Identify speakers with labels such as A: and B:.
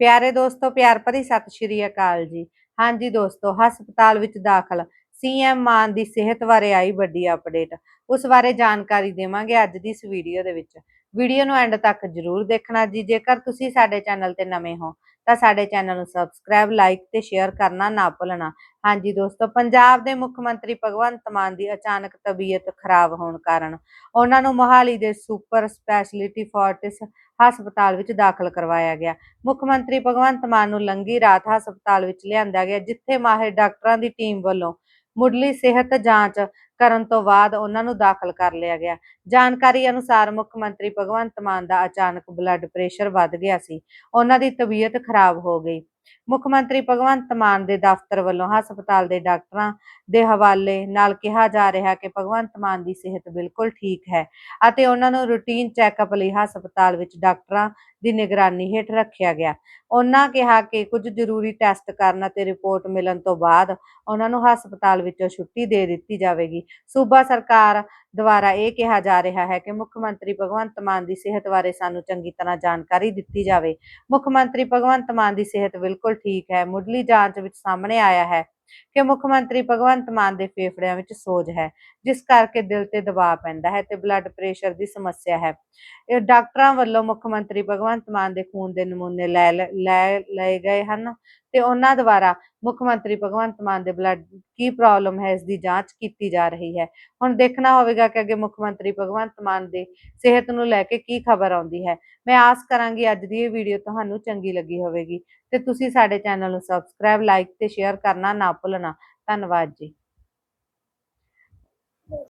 A: ਪਿਆਰੇ ਦੋਸਤੋ, ਪਿਆਰ ਭਰੀ ਸਤਿ ਸ਼੍ਰੀ ਅਕਾਲ ਜੀ। ਹਾਂਜੀ ਦੋਸਤੋ, ਹਸਪਤਾਲ ਵਿੱਚ ਦਾਖਲ ਸੀਐਮ ਮਾਨ ਦੀ ਸਿਹਤ ਬਾਰੇ ਆਈ ਵੱਡੀ ਅਪਡੇਟ ਉਸ ਬਾਰੇ ਜਾਣਕਾਰੀ ਦੇਵਾਂਗੇ ਅੱਜ ਦੀ ਇਸ ਵੀਡੀਓ ਦੇ ਵਿੱਚ। ਵੀਡੀਓ ਨੂੰ ਐਂਡ ਤੱਕ ਜਰੂਰ ਦੇਖਣਾ ਜੀ। ਜੇਕਰ ਤੁਸੀਂ ਸਾਡੇ ਚੈਨਲ ਤੇ ਨਵੇਂ ਹੋ, ਤਾਂ ਸਾਡੇ ਚੈਨਲ ਨੂੰ ਸਬਸਕ੍ਰਾਈਬ ਲਾਈਕ ਤੇ ਸ਼ੇਅਰ ਕਰਨਾ ਨਾ ਭੁੱਲਣਾ। ਹਾਂਜੀ ਦੋਸਤੋ, ਪੰਜਾਬ ਦੇ ਮੁੱਖ ਮੰਤਰੀ ਭਗਵੰਤ ਮਾਨ ਦੀ ਅਚਾਨਕ ਤਬੀਅਤ ਖਰਾਬ ਹੋਣ ਕਾਰਨ ਉਹਨਾਂ ਨੂੰ ਮੋਹਾਲੀ ਦੇ ਸੁਪਰ ਸਪੈਸ਼ਲਿਟੀ ਫੋਰਟਿਸ ਹਸਪਤਾਲ ਵਿੱਚ ਦਾਖਲ ਕਰਵਾਇਆ ਗਿਆ। ਮੁੱਖ ਮੰਤਰੀ ਭਗਵੰਤ ਮਾਨ ਨੂੰ ਲੰਗੀ ਰਾਤ ਹਸਪਤਾਲ ਵਿੱਚ ਲਿਆਂਦਾ ਗਿਆ, ਜਿੱਥੇ ਮਾਹਿਰ ਡਾਕਟਰਾਂ ਦੀ ਟੀਮ ਵੱਲੋਂ ਮੁੱਢਲੀ ਸਿਹਤ ਜਾਂਚ ਕਰਨ ਤੋਂ ਬਾਅਦ ਉਹਨਾਂ ਨੂੰ ਦਾਖਲ ਕਰ ਲਿਆ ਗਿਆ। ਜਾਣਕਾਰੀ ਅਨੁਸਾਰ ਮੁੱਖ ਮੰਤਰੀ ਭਗਵੰਤ ਮਾਨ ਦਾ ਅਚਾਨਕ ਬਲੱਡ ਪ੍ਰੈਸ਼ਰ ਵੱਧ ਗਿਆ ਸੀ। ਉਹਨਾਂ ਦੀ ਤਬੀਅਤ ਖਰਾਬ ਹੋ ਗਈ। ਮੁੱਖ ਮੰਤਰੀ ਭਗਵੰਤ ਮਾਨ ਦੇ ਦਫ਼ਤਰ ਵੱਲੋਂ ਹਸਪਤਾਲ ਦੇ ਡਾਕਟਰਾਂ ਦੇ ਹਵਾਲੇ ਨਾਲ ਕਿਹਾ ਜਾ ਰਿਹਾ ਕਿ ਭਗਵੰਤ ਮਾਨ ਦੀ ਸਿਹਤ ਬਿਲਕੁਲ ਠੀਕ ਹੈ ਅਤੇ ਉਹਨਾਂ ਨੂੰ ਰੂਟੀਨ ਚੈੱਕਅਪ ਲਈ ਹਸਪਤਾਲ ਵਿੱਚ ਡਾਕਟਰਾਂ ਦੀ ਨਿਗਰਾਨੀ ਹੇਠ ਰੱਖਿਆ ਗਿਆ। ਉਹਨਾਂ ਕਿਹਾ ਕਿ ਕੁਝ ਜ਼ਰੂਰੀ ਟੈਸਟ ਕਰਨ ਅਤੇ ਰਿਪੋਰਟ ਮਿਲਣ ਤੋਂ ਬਾਅਦ ਉਹਨਾਂ ਨੂੰ ਹਸਪਤਾਲ ਵਿੱਚੋਂ ਛੁੱਟੀ ਦੇ ਦਿੱਤੀ ਜਾਵੇਗੀ। ਸੂਬਾ ਸਰਕਾਰ ਦੁਆਰਾ ਇਹ ਕਿਹਾ ਜਾ ਰਿਹਾ ਹੈ ਕਿ ਮੁੱਖ ਮੰਤਰੀ ਭਗਵੰਤ ਮਾਨ ਦੀ ਸਿਹਤ ਬਾਰੇ ਸਾਨੂੰ ਚੰਗੀ ਤਰ੍ਹਾਂ ਜਾਣਕਾਰੀ ਦਿੱਤੀ ਜਾਵੇ। ਮੁੱਖ ਮੰਤਰੀ ਭਗਵੰਤ ਮਾਨ ਦੀ ਸਿਹਤ ਬਿਲਕੁਲ ਠੀਕ ਹੈ। ਮੁੱਢਲੀ ਜਾਂਚ ਵਿੱਚ ਸਾਹਮਣੇ ਆਇਆ ਹੈ ਕਿ ਮੁੱਖ ਮੰਤਰੀ ਭਗਵੰਤ ਮਾਨ ਦੇ ਫੇਫੜਿਆਂ ਵਿੱਚ ਸੋਜ ਹੈ, ਜਿਸ ਕਰਕੇ ਦਿਲ ਤੇ ਦਬਾਅ ਪੈਂਦਾ ਹੈ ਤੇ ਬਲੱਡ ਪ੍ਰੈਸ਼ਰ ਦੀ ਸਮੱਸਿਆ ਹੈ। ਇਹ ਡਾਕਟਰਾਂ ਵੱਲੋਂ ਮੁੱਖ ਮੰਤਰੀ ਭਗਵੰਤ ਮਾਨ ਦੇ ਖੂਨ ਦੇ ਨਮੂਨੇ ਲੈ ਲੈ, ਲੈ- ਲਏ ਗਏ ਹਨ। ਤੇ ਉਹਨਾਂ ਦੁਆਰਾ ਮੁੱਖ ਮੰਤਰੀ ਭਗਵੰਤ ਮਾਨ ਦੇ ਬਲੱਡ ਕੀ ਪ੍ਰੋਬਲਮ ਹੈ, ਇਸ ਦੀ ਜਾਂਚ ਕੀਤੀ ਜਾ ਰਹੀ ਹੈ। ਹੁਣ ਦੇਖਣਾ ਹੋਵੇਗਾ ਕਿ ਅੱਗੇ ਮੁੱਖ ਮੰਤਰੀ ਭਗਵੰਤ ਮਾਨ ਦੀ ਸਿਹਤ ਨੂੰ ਲੈ ਕੇ ਕੀ ਖਬਰ ਆਉਂਦੀ ਹੈ। ਮੈਂ ਆਸ ਕਰਾਂਗੀ ਅੱਜ ਦੀ ਇਹ ਵੀਡੀਓ ਤੁਹਾਨੂੰ ਚੰਗੀ ਲੱਗੀ ਹੋਵੇਗੀ। ਤੇ ਤੁਸੀਂ ਸਾਡੇ ਚੈਨਲ ਨੂੰ ਸਬਸਕ੍ਰਾਈਬ ਲਾਈਕ ਤੇ ਸ਼ੇਅਰ ਕਰਨਾ ਨਾ ਭੁੱਲਣਾ। ਧੰਨਵਾਦ ਜੀ।